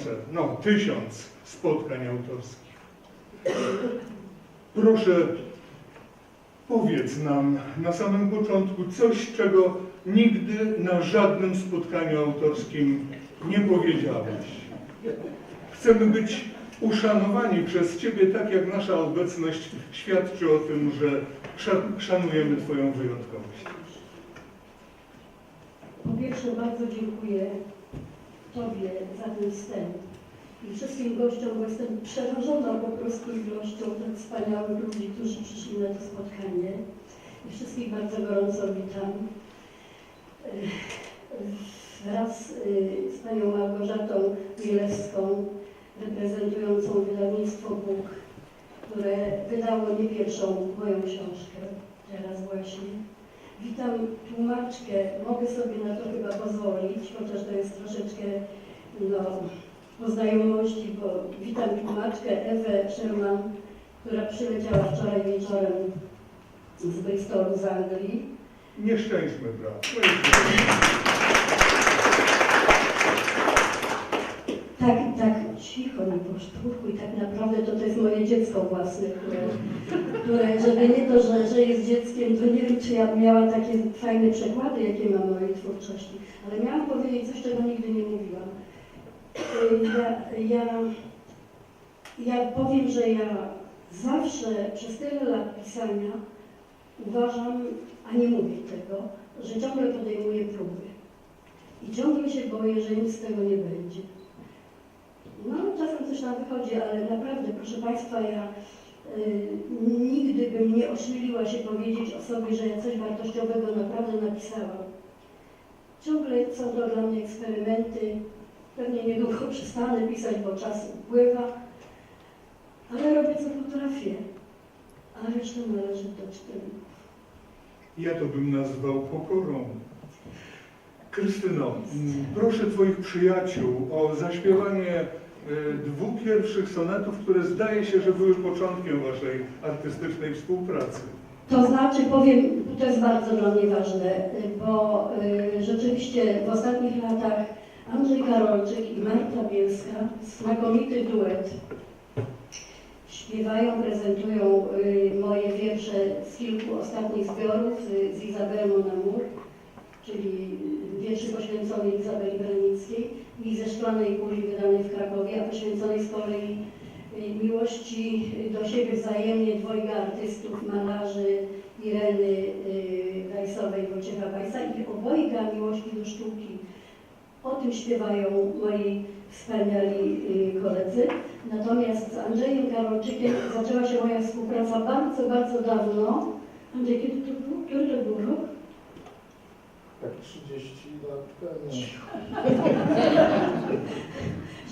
tysiące, no tysiąc spotkań autorskich. Proszę, powiedz nam na samym początku coś, czego nigdy na żadnym spotkaniu autorskim nie powiedziałeś. Chcemy być uszanowani przez Ciebie, tak jak nasza obecność świadczy o tym, że sza- szanujemy Twoją wyjątkowość. Po pierwsze bardzo dziękuję Tobie za ten wstęp i wszystkim gościom, bo jestem przerażona po prostu ilością tak wspaniałych ludzi, którzy przyszli na to spotkanie. I wszystkich bardzo gorąco witam. Wraz y, z Panią Małgorzatą Milewską, reprezentującą wydawnictwo Bóg, które wydało nie pierwszą moją książkę. Witam tłumaczkę, mogę sobie na to chyba pozwolić, chociaż to jest troszeczkę no, po znajomości, bo witam tłumaczkę Ewę Sherman, która przyleciała wczoraj wieczorem z Bristolu z Anglii. Nieszczęśćmy, brat. Tak, tak, cicho mi poszturkuj, tak naprawdę to, to jest moje dziecko własne, które, które żeby nie to, że, że jest dzieckiem, to nie wiem, czy ja miała takie fajne przekłady, jakie mam mojej twórczości, ale miałam powiedzieć coś, czego nigdy nie mówiłam. Ja, ja, ja powiem, że ja zawsze przez tyle lat pisania uważam, a nie mówię tego, że ciągle podejmuję próby. I ciągle się boję, że nic z tego nie będzie. No, czasem coś tam wychodzi, ale naprawdę, proszę Państwa, ja y, nigdy bym nie ośmieliła się powiedzieć o sobie, że ja coś wartościowego naprawdę napisałam. Ciągle są to dla mnie eksperymenty. Pewnie niedługo przestanę pisać, bo czas upływa, ale robię co potrafię, a resztę należy do czytelników. Ja to bym nazwał pokorą. Krystyno, proszę Twoich przyjaciół o zaśpiewanie dwóch pierwszych sonetów, które zdaje się, że były początkiem Waszej artystycznej współpracy. To znaczy, powiem, to jest bardzo dla mnie ważne, bo y, rzeczywiście w ostatnich latach Andrzej Karolczyk i Marta Bielska, znakomity duet, śpiewają, prezentują y, moje wiersze z kilku ostatnich zbiorów z, z Izabelą Monamur, czyli wierszy poświęconych Izabeli Branickiej i ze Szklanej Kuli wydanej w Krakowie, a poświęconej z kolei y, miłości do siebie wzajemnie dwojga artystów, malarzy Ireny y, Wajsowej, Wojciecha Wajsa i obojga miłości do sztuki. O tym śpiewają moi wspaniali y, koledzy. Natomiast z Andrzejem Karolczykiem zaczęła się moja współpraca bardzo, bardzo dawno. Andrzej, kiedy to było? Który to był rok? Tak 30 lat temu.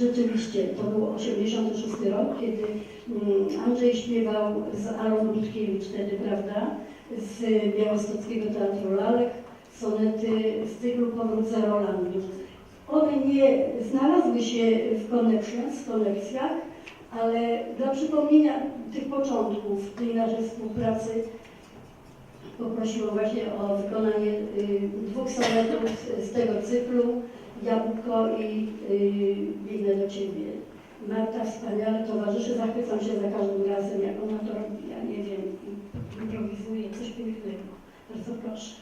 Rzeczywiście, to był 86 rok, kiedy mm, Andrzej śpiewał z Alą Rutkiewicz wtedy, prawda, z Białostockiego Teatru Lalek, sonety z cyklu Powrót z Rolandu. One nie znalazły się w w koneksjach, ale dla przypomnienia tych początków tej naszej współpracy poprosiłam właśnie o wykonanie y, dwóch sonetów z, tego cyklu. Jabłko i y, biegnę do Ciebie. Marta wspaniale towarzyszy, zachwycam się za każdym razem, jak ona to robi, ja nie wiem, improwizuje, coś pięknego. Bardzo proszę.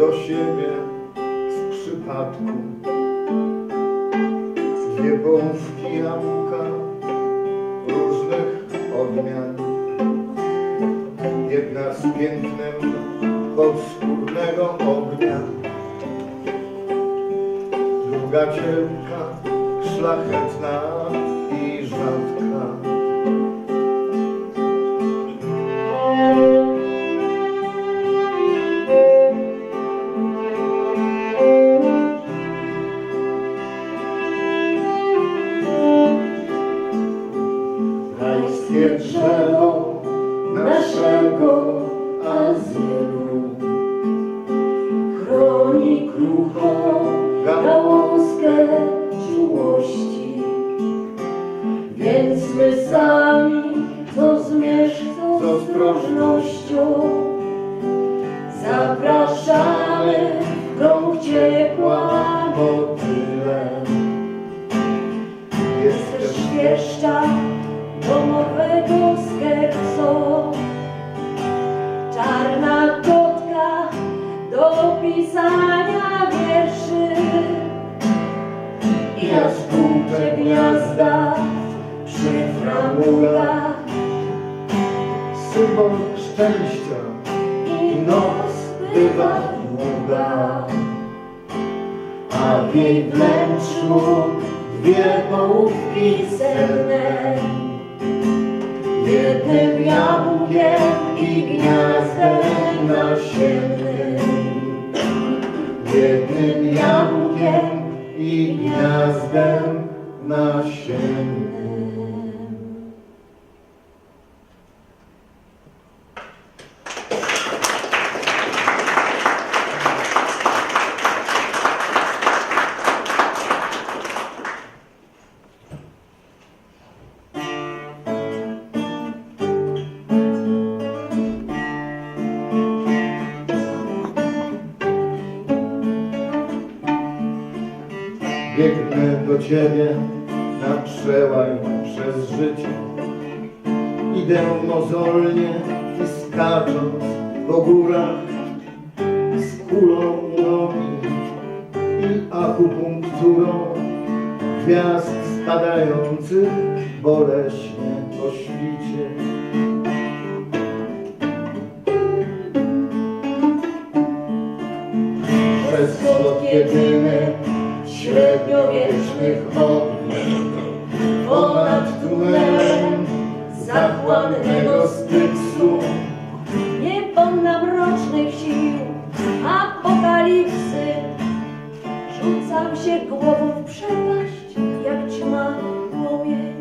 Do siebie z przypadku. Dwie bączki jabłka różnych odmian. Jedna z pięknem podskórnego ognia. Druga cielka, szlachetna gniazda przy framugach symbol szczęścia i noc bywa długa, a w jej wnętrzu dwie połówki senne. Jednym jabłkiem i gniazdem nasiennym. jednym jabłkiem i gniazdem nasiennym. Przez życie. Idę mozolnie i skacząc po górach z kulą nogi i akupunkturą gwiazd spadających boleśnie po świcie. Przez słodkie dymy średniowiecznych zachłannego styksu niepomna mrocznych sił apokalipsy. Rzucam się głową w przepaść jak ćma płomień.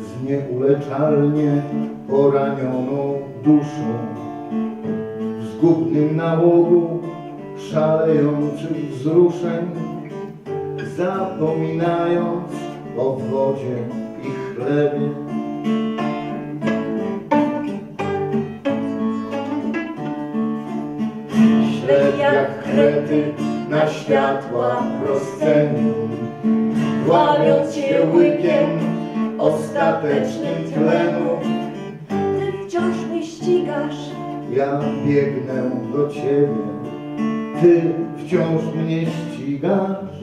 Z nieuleczalnie poranioną duszą, w zgubnym nałogu szalejących wzruszeń, zapominając o wodzie i chlebie. Ślep jak krety na światła proscenium, łamiąc się łykiem ostatecznym tlenu. ty wciąż mnie ścigasz Ja biegnę do ciebie, ty wciąż mnie ścigasz.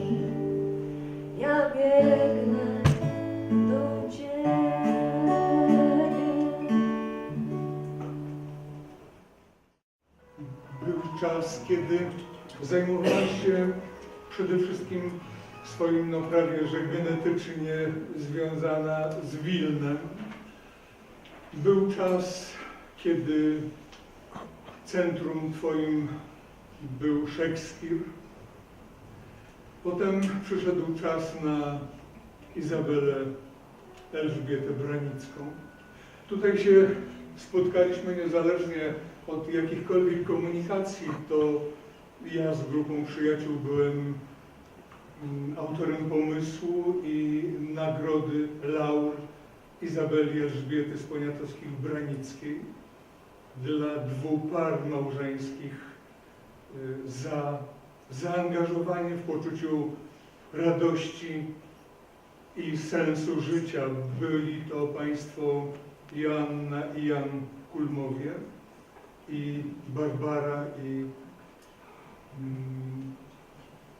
Czas, kiedy zajmowałaś się przede wszystkim swoim, no prawie że genetycznie związana z Wilnem. Był czas, kiedy centrum twoim był Szekspir. Potem przyszedł czas na Izabelę Elżbietę Branicką. Tutaj się spotkaliśmy niezależnie od jakichkolwiek komunikacji, to ja z grupą przyjaciół byłem mm, autorem pomysłu i nagrody laur Izabeli Elżbiety z Poniatowskich-Branickiej dla dwóch par małżeńskich y, za zaangażowanie w poczuciu radości i sensu życia. Byli to Państwo Joanna i Jan Kulmowie i Barbara i mm,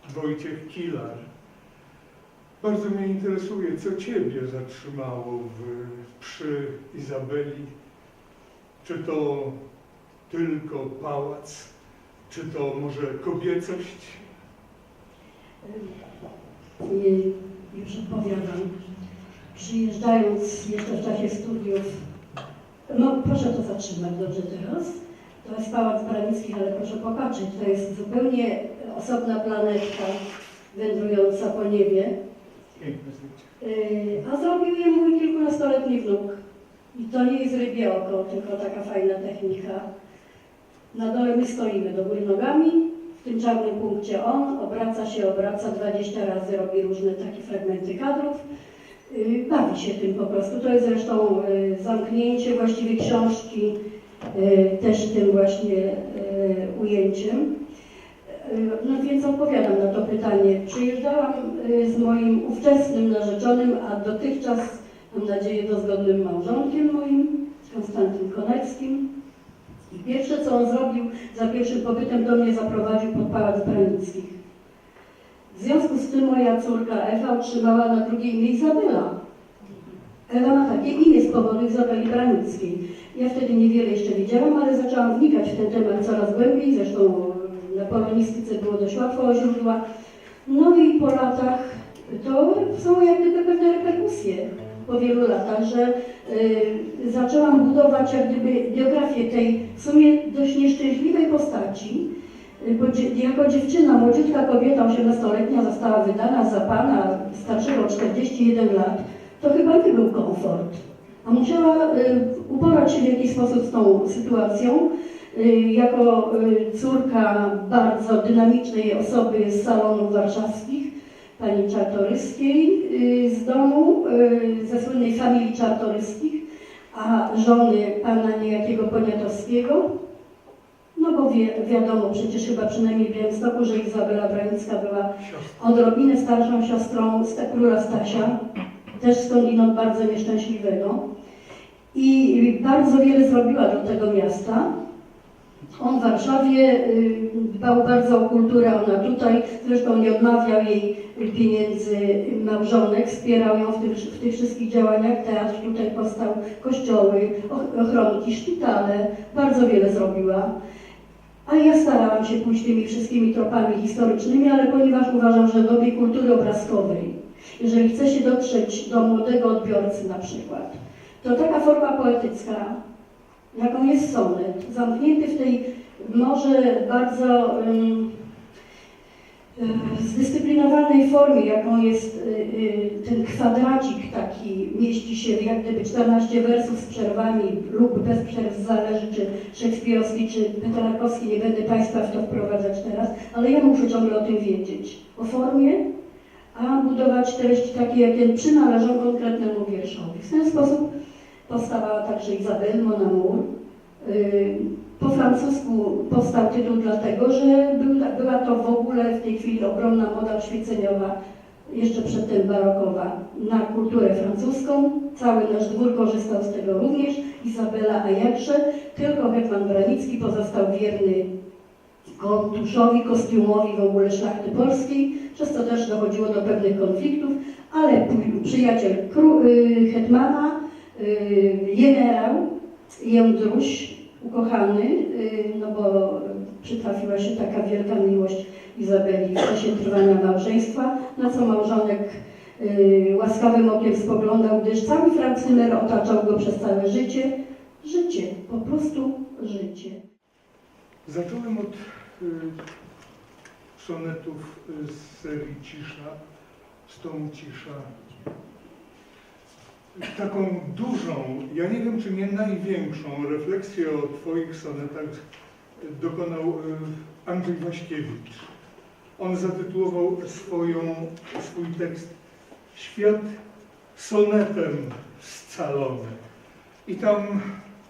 Wojciech Kilar. Bardzo mnie interesuje, co Ciebie zatrzymało w, przy Izabeli. Czy to tylko pałac, czy to może kobiecość? I już odpowiadam. Przyjeżdżając jeszcze w czasie studiów, no proszę to zatrzymać dobrze teraz. To jest Pałac Branickich, ale proszę popatrzeć, to jest zupełnie osobna planetka wędrująca po niebie. Yy, A zrobił je mój kilkunastoletni wnuk. I to nie jest rybie oko, tylko taka fajna technika. Na dole my stoimy do góry nogami, w tym czarnym punkcie on obraca się, obraca 20 razy, robi różne takie fragmenty kadrów. Yy, Bawi się tym po prostu. To jest zresztą yy, zamknięcie właściwie książki też tym właśnie yy, ujęciem. No więc odpowiadam na to pytanie. Przyjeżdżałam z moim ówczesnym narzeczonym, a dotychczas, mam nadzieję, dozgodnym małżonkiem moim, Konstantym Koneckim. I pierwsze, co on zrobił za pierwszym pobytem do mnie zaprowadził pod Pałac Branickich. W związku z tym moja córka Ewa otrzymała na drugie imię Izabela. Ewa ma takie imię z powodu Izabeli Branickiej. Ja wtedy niewiele jeszcze wiedziałam, ale zaczęłam wnikać w ten temat coraz głębiej, zresztą na polonistyce było dość łatwo o źródła. No i po latach to są jak gdyby pewne reperkusje po wielu latach, że y, zaczęłam budować jak gdyby biografię tej w sumie dość nieszczęśliwej postaci. Y, Bo jako dziewczyna, młodziutka kobieta, 18-letnia, została wydana za pana, starszego 41 lat, to chyba nie był komfort. A musiała y, uporać się w jakiś sposób z tą sytuacją. Y, Jako y, córka bardzo dynamicznej osoby z salonów warszawskich, pani Czartoryskiej y, z domu, ze słynnej familii Czartoryskich, a żony pana niejakiego Poniatowskiego. No bo wiadomo przecież chyba przynajmniej w Białymstoku, że Izabela Branicka była odrobinę starszą siostrą Sta- króla Stasia, też skądinąd bardzo nieszczęśliwego. I bardzo wiele zrobiła dla tego miasta. On w Warszawie y, dbał bardzo o kulturę, ona tutaj, zresztą nie odmawiał jej pieniędzy małżonek, wspierał ją w, tym, w tych wszystkich działaniach. Teatr tutaj powstał, kościoły, och- ochronki, szpitale, bardzo wiele zrobiła. A ja starałam się pójść tymi wszystkimi tropami historycznymi, ale ponieważ uważam, że w dobie kultury obrazkowej, jeżeli chce się dotrzeć do młodego odbiorcy na przykład, to taka forma poetycka, jaką jest sonet, zamknięty w tej może bardzo y, zdyscyplinowanej formie, jaką jest y, y, ten kwadracik taki, mieści się jak gdyby 14 wersów z przerwami lub bez przerw, zależy czy szekspirowski, czy petrarkowski, nie będę Państwa w to wprowadzać teraz, ale ja muszę ciągle o tym wiedzieć, o formie, a budować treści takie, jakie przynależą konkretnemu wierszowi. W ten sposób powstała także Izabel Mon Amour. Yy, Po francusku powstał tytuł dlatego, że był- była to w ogóle w tej chwili ogromna moda oświeceniowa, jeszcze przedtem barokowa, na kulturę francuską. Cały nasz dwór korzystał z tego również, Izabela, a jakże, tylko hetman Branicki pozostał wierny kontuszowi, kostiumowi w ogóle szlachty polskiej, przez co też dochodziło do pewnych konfliktów, ale przyjaciel y, hetmana, y, generał Jędruś, ukochany, y, no bo przytrafiła się taka wielka miłość Izabeli w czasie trwania małżeństwa, na co małżonek y, łaskawym okiem spoglądał, gdyż cały Franksymer otaczał go przez całe życie. Życie, po prostu życie. Zacząłem od y, sonetów y, z serii Cisza, z tomu Cisza. Taką dużą, ja nie wiem czy nie największą refleksję o Twoich sonetach dokonał y, Andrzej Waśkiewicz. On zatytułował swoją, swój tekst Świat sonetem scalony. I tam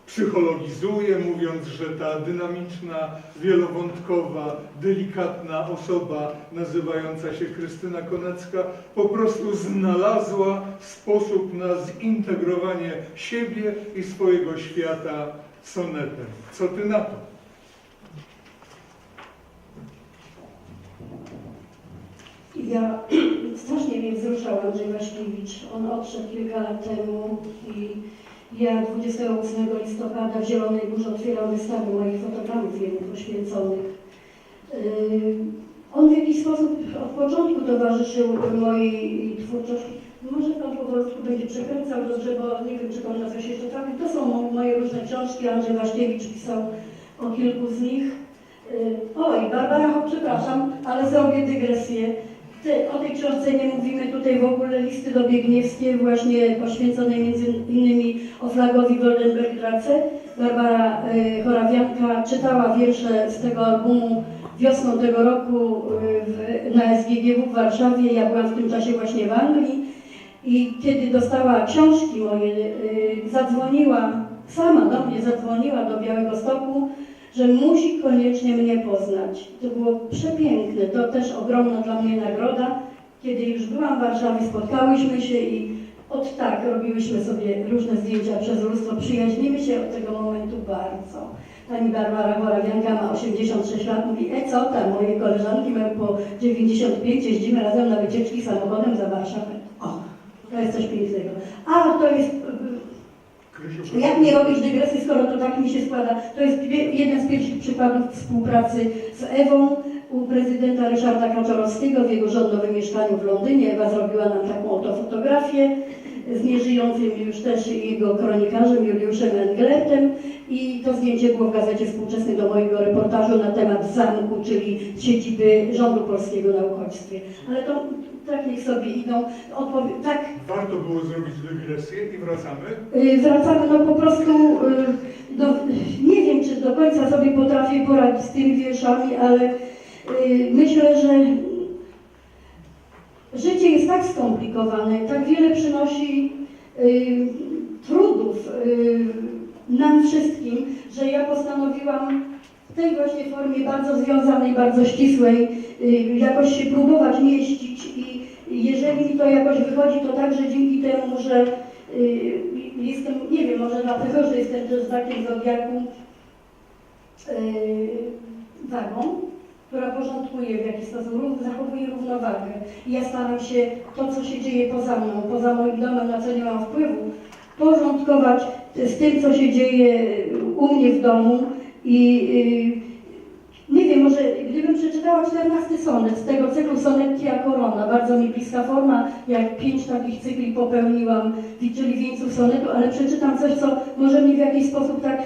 psychologizuje, mówiąc, że ta dynamiczna, wielowątkowa, delikatna osoba nazywająca się Krystyna Konecka po prostu znalazła sposób na zintegrowanie siebie i swojego świata sonetem. Co ty na to? Ja strasznie mnie wzruszał Andrzej Waśkiewicz. On odszedł kilka lat temu i ja 28 listopada w Zielonej Górze otwieram wystawę moich fotogramów jemu poświęconych. Yy, On w jakiś sposób od początku towarzyszył mojej twórczości. Może Pan powolutku będzie przekręcał dobrze, bo nie wiem, czy Pan na coś jeszcze trafi. To są mo- moje różne książki. Andrzej Waśkiewicz pisał o kilku z nich. Yy, Oj, Barbara, przepraszam, ale zrobię dygresję. O tej książce nie mówimy tutaj w ogóle listy do Biegniewskiej, właśnie poświęconej między innymi Oflagowi Goldenberg-Drace. Barbara y, Chorawianka czytała wiersze z tego albumu wiosną tego roku y, w, na SGGW w Warszawie. Ja byłam w tym czasie właśnie w Anglii i kiedy dostała książki moje, y, zadzwoniła, sama do mnie zadzwoniła do Białego Stoku, że musi koniecznie mnie poznać. To było przepiękne, to też ogromna dla mnie nagroda. Kiedy już byłam w Warszawie, spotkałyśmy się i od tak robiłyśmy sobie różne zdjęcia przez lustro. Przyjaźnimy się od tego momentu bardzo. Pani Barbara Chorawianka ma 86 lat, mówi, e co tam, moje koleżanki mają po 95, jeździmy razem na wycieczki samochodem za Warszawę. O, to jest coś pięknego. A to jest jak nie robić dygresji, skoro to tak mi się składa? To jest jeden z pierwszych przykładów współpracy z Ewą u prezydenta Ryszarda Kaczorowskiego w jego rządowym mieszkaniu w Londynie. Ewa zrobiła nam taką oto fotografię z nieżyjącym już też jego kronikarzem Juliuszem Englertem i to zdjęcie było w gazecie współczesnej do mojego reportażu na temat zamku, czyli siedziby rządu polskiego na uchodźstwie. Ale to tak niech sobie idą. Odpowie- tak Warto było zrobić dygresję i wracamy. Y, Wracamy, no po prostu, y, do, nie wiem, czy do końca sobie potrafię poradzić z tymi wierszami, ale y, myślę, że życie jest tak skomplikowane, tak wiele przynosi y, trudów y, nam wszystkim, że ja postanowiłam w tej właśnie formie bardzo związanej, bardzo ścisłej y, jakoś się próbować mieścić i jeżeli to jakoś wychodzi, to także dzięki temu, że y, jestem, nie wiem, może dlatego, że jestem też znakiem zodiaku y, wagą, która porządkuje w jakiś sposób, zachowuje równowagę. I ja staram się to, co się dzieje poza mną, poza moim domem, na co nie mam wpływu, porządkować z tym, co się dzieje u mnie w domu i y, nie wiem, może gdybym przeczytała 14 sonet z tego cyklu Sonettia Corona, bardzo mi bliska forma, jak pięć takich cykli popełniłam, czyli wieńców sonetu, ale przeczytam coś, co może mi w jakiś sposób tak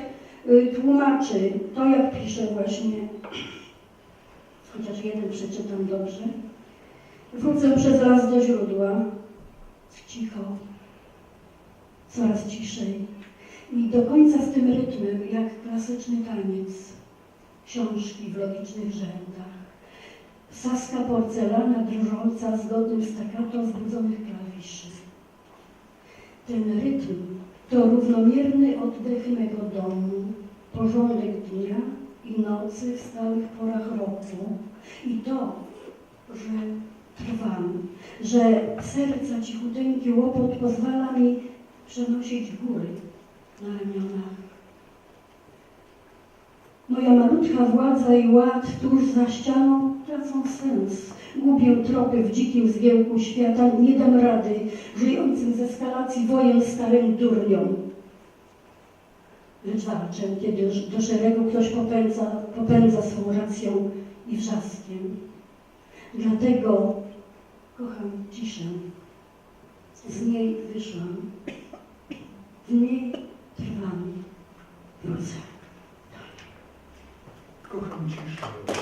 y, tłumaczy to, jak piszę właśnie. Chociaż jeden przeczytam dobrze. Wrócę przez las do źródła. Cicho. Coraz ciszej. I do końca z tym rytmem, jak klasyczny taniec książki w logicznych rzędach. Saska porcelana drżąca zgodnym staccato zbudzonych klawiszy. Ten rytm to równomierny oddech mego domu, porządek dnia i nocy w stałych porach roku. I to, że trwam, że serca cichuteńki łopot pozwala mi przenosić góry na ramionach. Moja malutka władza i ład tuż za ścianą tracą sens. Gubię tropy w dzikim zgiełku świata, nie dam rady żyjącym z eskalacji wojen starym durniom. Walczę, kiedy do szeregu ktoś popędza, popędza swą racją i wrzaskiem. Dlatego kocham ciszę. Z niej wyszłam. W niej trwam. Wrócę. Kocham ciszę.